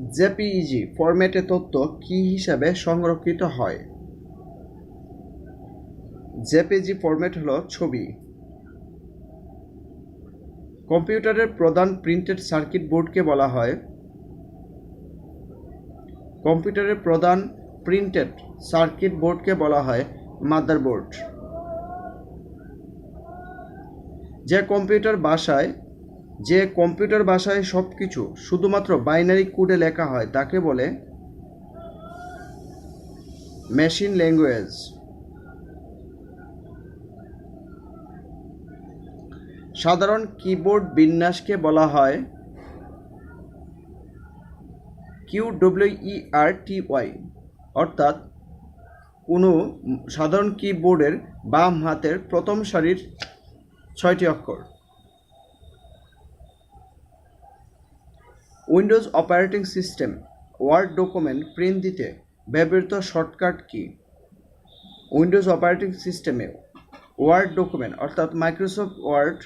JPEG ফরম্যাটে তথ্য কী হিসাবে সংরক্ষিত হয়? জেপিজি ফরম্যাট হলো ছবি। কম্পিউটারের প্রধান প্রিন্টেড সার্কিট বোর্ডকে বলা হয়। কম্পিউটারের প্রধান প্রিন্টেড সার্কিট বোর্ডকে বলা হয় মাদারবোর্ড। যে কম্পিউটার ভাষায় যে কম্পিউটার ভাষায় সব কিছু শুধুমাত্র বাইনারি কোডে লেখা হয়, তাকে বলে মেশিন ল্যাঙ্গুয়েজ। সাধারণ কিবোর্ড বিন্যাসকে বলা হয় কিউ আর টি ওয়াই, অর্থাৎ কোনো সাধারণ কিবোর্ডের বাম হাতের প্রথম সারির ছয়টি অক্ষর। Windows operating system word document print দিতে ব্যবহৃত শর্টকাট কি? উইন্ডোজ অপারেটিং সিস্টেমে ওয়ার্ড ডকুমেন্ট, অর্থাৎ মাইক্রোসফট ওয়ার্ড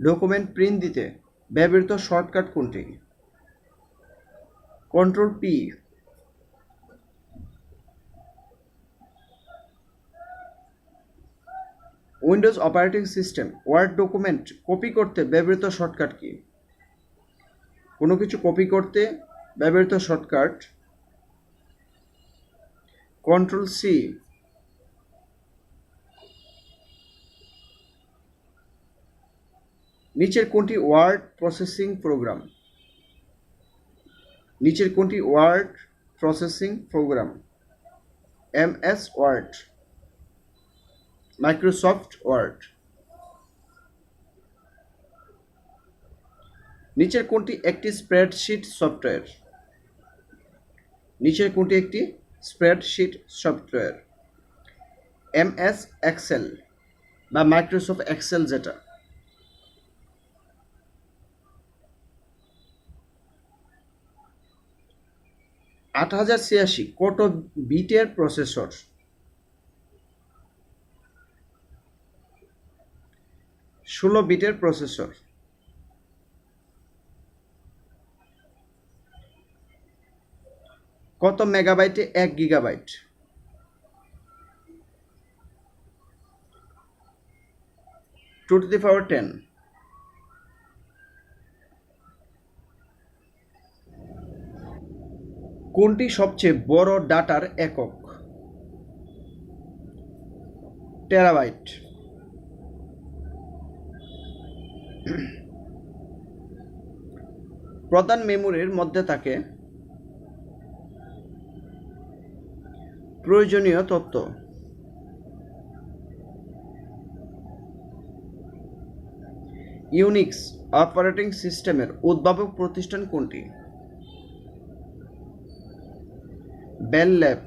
ডকুমেন্ট প্রিন্ট দিতে ব্যবহৃত শর্টকাট কোনটি? Control P. Windows operating system word document copy করতে ব্যবহৃত শর্টকাট কি? কোনো কিছু কপি করতে ব্যবহৃত শর্টকাট কন্ট্রোল সি নিচের কোনটি ওয়ার্ড প্রসেসিং প্রোগ্রাম নিচের কোনটি word processing program M S word Microsoft word নিচের কোনটি একটি স্প্রেডশিট সফটওয়্যার নিচের কোনটি একটি spreadsheet software M S Excel বা মাইক্রোসফট এক্সেল যেটা। আট হাজার ছিয়াশি কত বিটের প্রসেসর ষোলো বিটের প্রসেসর কত মেগাবাইটে? এক gigabyte. Two to the power ten কোনটি সবচেয়ে বড় ডাটার একক? টেরাবাইট। প্রধান মেমোরির মধ্যে থাকে প্রয়োজনীয় তথ্য ইউনিক্স অপারেটিং সিস্টেমের উদ্ভাবক প্রতিষ্ঠান কোনটি? বেল ল্যাব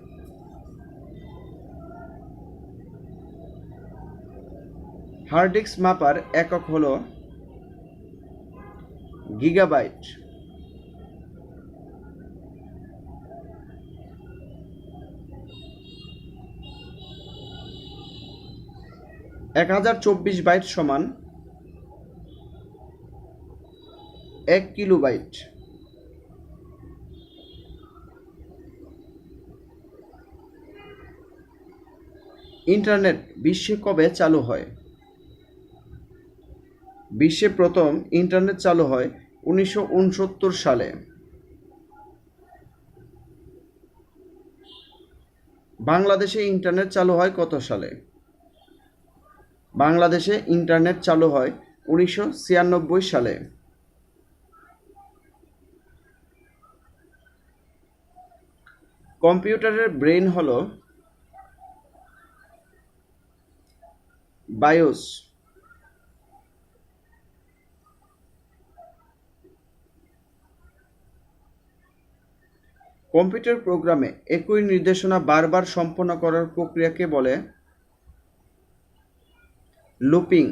হার্ড ডিস্ক মাপার একক হল গিগাবাইট এক হাজার চব্বিশ বাইট সমান এক কিলো বাইট ইন্টারনেট বিশ্বে কবে চালু হয়? বিশ্বে প্রথম ইন্টারনেট চালু হয় উনিশশো উনসত্তর সালে। বাংলাদেশে ইন্টারনেট চালু হয় কত সালে? বাংলাদেশে ইন্টারনেট চালু হয় উনিশশো ছিয়ানব্বই সালে। কম্পিউটারের ব্রেন হল বায়োস। কম্পিউটার প্রোগ্রামে একই নির্দেশনা বারবার সম্পন্ন করার প্রক্রিয়াকে বলে লুপিং।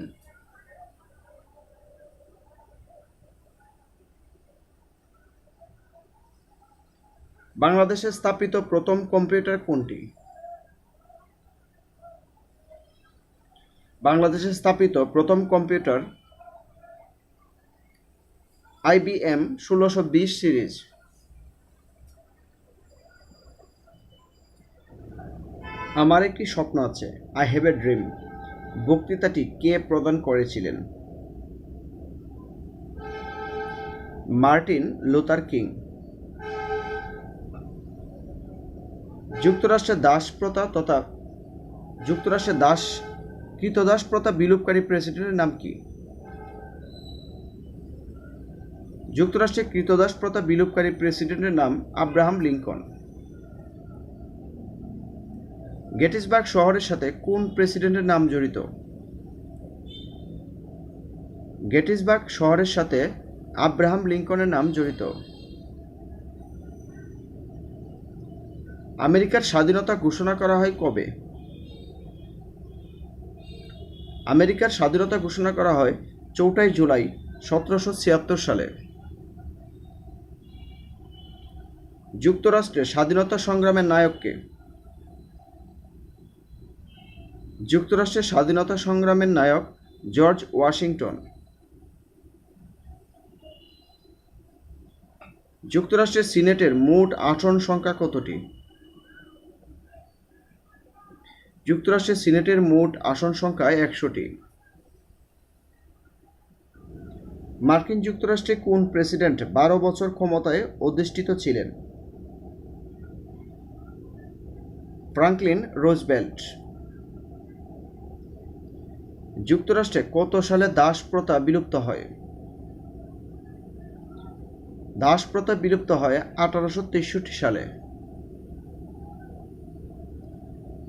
বাংলাদেশে স্থাপিত প্রথম কম্পিউটার কোনটি? বাংলাদেশে স্থাপিত প্রথম কম্পিউটার আইবিএম ষোলোশো বিশ সিরিজ। আমার একটি স্বপ্ন আছে। I have a dream. বক্তৃতাটি কে প্রদান করেছিলেন? Martin Luther King. যুক্তরাষ্ট্রের দাস প্রথা তথা যুক্তরাষ্ট্রের দাস কৃতদাস প্রথা বিলুপকারী প্রেসিডেন্টের নাম কি? যুক্তরাষ্ট্রের কৃতদাস প্রথা বিলুপকারী প্রেসিডেন্টের নাম আব্রাহাম লিঙ্কন গেটিসবার্গ শহরের সাথে কোন প্রেসিডেন্টের নাম জড়িত? গেটিসবার্গ শহরের সাথে আব্রাহাম লিঙ্কনের নাম জড়িত। আমেরিকার স্বাধীনতা ঘোষণা করা হয় কবে? আমেরিকার স্বাধীনতা ঘোষণা করা হয় চৌঠা জুলাই সতেরোশো ছিয়াত্তর সালে। যুক্তরাষ্ট্রের স্বাধীনতা সংগ্রামের নায়ককে। যুক্তরাষ্ট্রের স্বাধীনতা সংগ্রামের নায়ক জর্জ ওয়াশিংটন। যুক্তরাষ্ট্রের সিনেটের মোট আসন সংখ্যা কতটি? যুক্তরাষ্ট্রের সিনেটের মোট আসন সংখ্যা একশোটি। মার্কিন যুক্তরাষ্ট্রে কোন প্রেসিডেন্ট বারো বছর ক্ষমতায় অধিষ্ঠিত ছিলেন? ফ্রাঙ্কলিন রোজবেল্ট যুক্তরাষ্ট্রে কত সালে দাস প্রথা বিলুপ্ত হয়? দাস প্রথা বিলুপ্ত হয় আঠারোশো তেষট্টি সালে।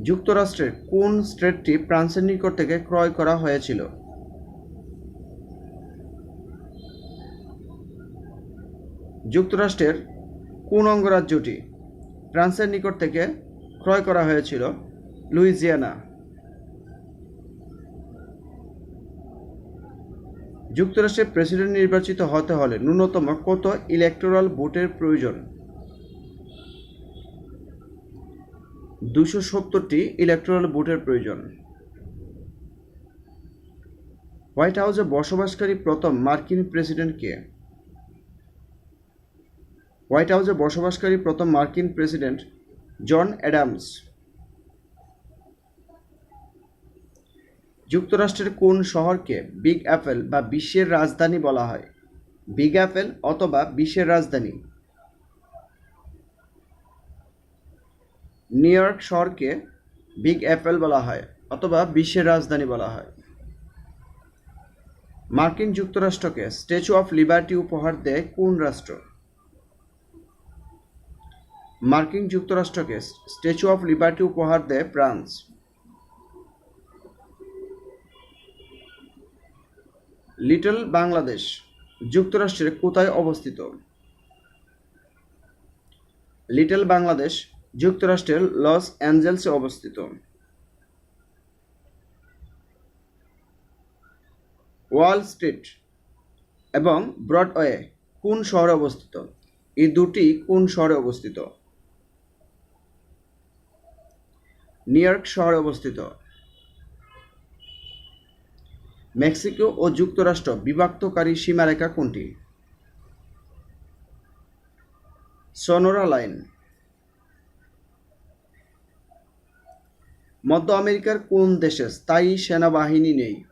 যুক্তরাষ্ট্রের কোন স্টেটটি ফ্রান্সের নিকট থেকে ক্রয় করা হয়েছিল? যুক্তরাষ্ট্রের কোন অঙ্গরাজ্যটি ফ্রান্সের নিকট থেকে ক্রয় করা হয়েছিল? লুইজিয়ানা। যুক্তরাষ্ট্রের প্রেসিডেন্ট নির্বাচিত হতে হলে ন্যূনতম কত ইলেকটোরাল ভোটের প্রয়োজন? দুশো সত্তরটি ইলেকটোরাল ভোটের প্রয়োজন। হোয়াইট হাউসে বসবাসকারী প্রথম মার্কিন প্রেসিডেন্ট কে? হোয়াইট হাউসে বসবাসকারী প্রথম মার্কিন প্রেসিডেন্ট জন অ্যাডামস। যুক্তরাষ্ট্রের কোন শহরকে বিগ অ্যাপেল বা বিশ্বের রাজধানী বলা হয়? বিগ অ্যাপেল অথবা বিশ্বের রাজধানী? নিউ ইয়র্ক শহরকে বিগ অ্যাপেল বলা হয় অথবা বিশ্বের রাজধানী বলা হয়। মার্কিন যুক্তরাষ্ট্রকে স্ট্যাচু অফ লিবার্টি উপহার দেয় কোন রাষ্ট্র? মার্কিন যুক্তরাষ্ট্রকে স্ট্যাচু অফ লিবার্টি উপহার দেয় ফ্রান্স। লিটল বাংলাদেশ যুক্তরাষ্ট্রের কোথায় অবস্থিত? লিটল বাংলাদেশ যুক্তরাষ্ট্রের লস অ্যাঞ্জেলসে অবস্থিত। ওয়াল স্ট্রিট এবং ব্রডওয়ে কোন শহরে অবস্থিত? এই দুটি কোন শহরে অবস্থিত? নিউ ইয়র্ক শহরে অবস্থিত। মেক্সিকো ও যুক্তরাষ্ট্র বিভক্তকারী সীমারেখা কোনটি? Sonora line. মধ্য আমেরিকার কোন দেশে স্থায়ী সেনাবাহিনী নেই?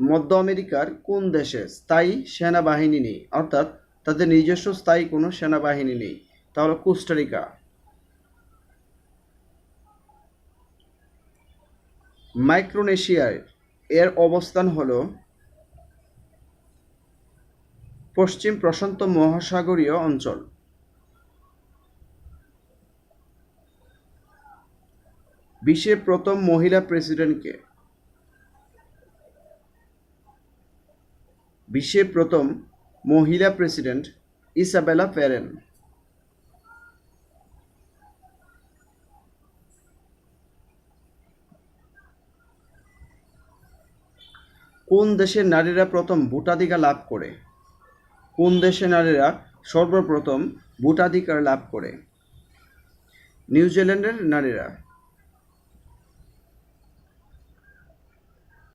মধ্য আমেরিকার কোন দেশে স্থায়ী সেনাবাহিনী নেই? অর্থাৎ তাদের নিজস্ব স্থায়ী কোনো সেনাবাহিনী নেই। তাহলে কোস্টারিকা মাইক্রোনেশিয়ার এর অবস্থান হল পশ্চিম প্রশান্ত মহাসাগরীয় অঞ্চল। বিশ্বের প্রথম মহিলা প্রেসিডেন্টকে। বিশ্বের প্রথম মহিলা প্রেসিডেন্ট ইসাবেলা ফেরেন। কোন দেশের নারীরা প্রথম ভোটাধিকার লাভ করে? কোন দেশের নারীরা সর্বপ্রথম ভোটাধিকার লাভ করে? নিউজিল্যান্ডের নারীরা।